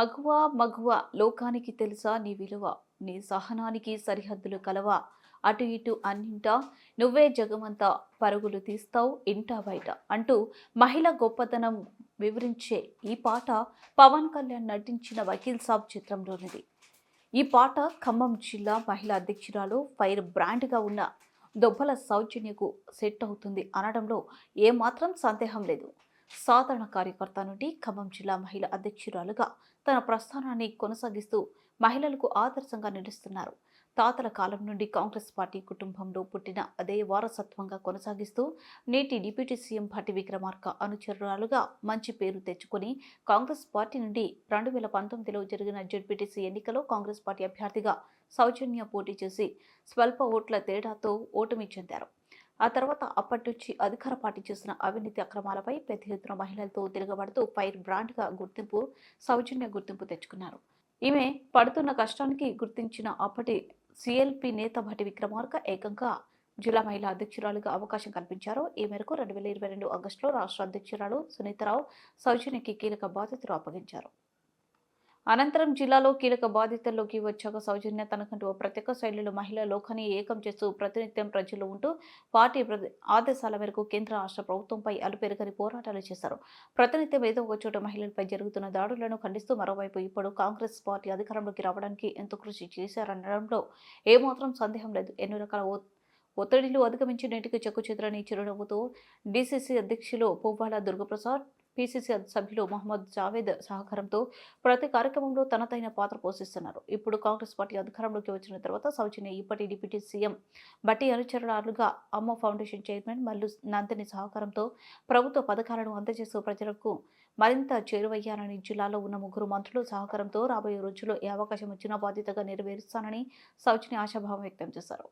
మగువ మగువ లోకానికి తెలుసా నీ విలువ? నీ సహనానికి సరిహద్దులు కలవా? అటు ఇటు అన్నింటా నువ్వే జగమంతా పరుగులు తీస్తావు ఇంటా బయట అంటూ మహిళ గొప్పతనం వివరించే ఈ పాట పవన్ కళ్యాణ్ నటించిన వకీల్ సాబ్ చిత్రంలోనిది. ఈ పాట ఖమ్మం జిల్లా మహిళా అధ్యక్షురాలు ఫైర్ బ్రాండ్గా ఉన్న దొబ్బల సౌజన్యకు సెట్ అవుతుంది అనడంలో ఏమాత్రం సందేహం లేదు. సాధారణ కార్యకర్త నుండి ఖమ్మం జిల్లా మహిళ అధ్యక్షురాలుగా తన ప్రస్థానాన్ని కొనసాగిస్తూ మహిళలకు ఆదర్శంగా నిలుస్తున్నారు. తాతల కాలం నుండి కాంగ్రెస్ పార్టీ కుటుంబంలో పుట్టిన అదే వారసత్వంగా కొనసాగిస్తూ నేటి డిప్యూటీ సీఎం భట్టి విక్రమార్క అనుచరురాలుగా మంచి పేరు తెచ్చుకొని కాంగ్రెస్ పార్టీ నుండి రెండు వేల పంతొమ్మిదిలో జరిగిన జడ్పీటీసీ ఎన్నికలో కాంగ్రెస్ పార్టీ అభ్యర్థిగా సౌజన్య పోటీ చేసి స్వల్ప ఓట్ల తేడాతో ఓటమి చెందారు. ఆ తర్వాత అప్పటి నుంచి అధికార పార్టీ చేసిన అవినీతి అక్రమాలపై పెద్ద ఎత్తున మహిళలతో తిరగబడుతూ ఫైర్ బ్రాండ్గా గుర్తింపు సౌజన్య గుర్తింపు తెచ్చుకున్నారు. ఈమె పడుతున్న కష్టానికి గుర్తించిన అప్పటి సిఎల్పి నేత భటి విక్రమార్క ఏకంగా జిల్లా మహిళా అధ్యక్షురాలుగా అవకాశం కల్పించారు. ఈ మేరకు రెండు వేల ఇరవై రెండు ఆగస్టులో రాష్ట్ర అధ్యక్షురాలు సునీతారావు సౌజన్యకి కీలక బాధ్యతలు అప్పగించారు. అనంతరం జిల్లాలో కీలక బాధితుల్లోకి వచ్చాక సౌజన్య తనకంటూ ఓ ప్రత్యేక శైలిలో మహిళా లోకాన్ని ఏకం చేస్తూ ప్రతినిత్యం ప్రజలు ఉంటూ పార్టీ ఆదేశాల మేరకు కేంద్ర రాష్ట్ర ప్రభుత్వంపై అలుపెరగని పోరాటాలు చేశారు. ప్రతినిత్యం ఏదో ఒక చోట మహిళలపై జరుగుతున్న దాడులను ఖండిస్తూ మరోవైపు ఇప్పుడు కాంగ్రెస్ పార్టీ అధికారంలోకి రావడానికి ఎంతో కృషి చేశారనడంలో ఏమాత్రం సందేహం లేదు. ఎన్నో రకాల ఒ- ఒత్తిడిలు అధిగమించి నేటికి చెక్కు చెదరని చిరునవ్వుతో డీసీసీ అధ్యక్షులు పువ్వాల దుర్గప్రసాద్ పీసీసీ సభ్యులు మహమ్మద్ జావేద్ సహకారంతో ప్రతి కార్యక్రమంలో తనదైన పాత్ర పోషిస్తున్నారు. ఇప్పుడు కాంగ్రెస్ పార్టీ అధికారంలోకి వచ్చిన తర్వాత సౌజన్య ఇప్పటి డిప్యూటీ సీఎం బట్టి అనుచరురాలుగా అమ్మ ఫౌండేషన్ చైర్మన్ మల్లు నందిని సహకారంతో ప్రభుత్వ పథకాలను అందజేస్తూ ప్రజలకు మరింత చేరువయ్యారని జిల్లాలో ఉన్న ముగ్గురు మంత్రులు సహకారంతో రాబోయే రోజుల్లో ఏ అవకాశం వచ్చినా బాధ్యతగా నెరవేరుస్తానని సౌజన్య ఆశాభావం వ్యక్తం చేశారు.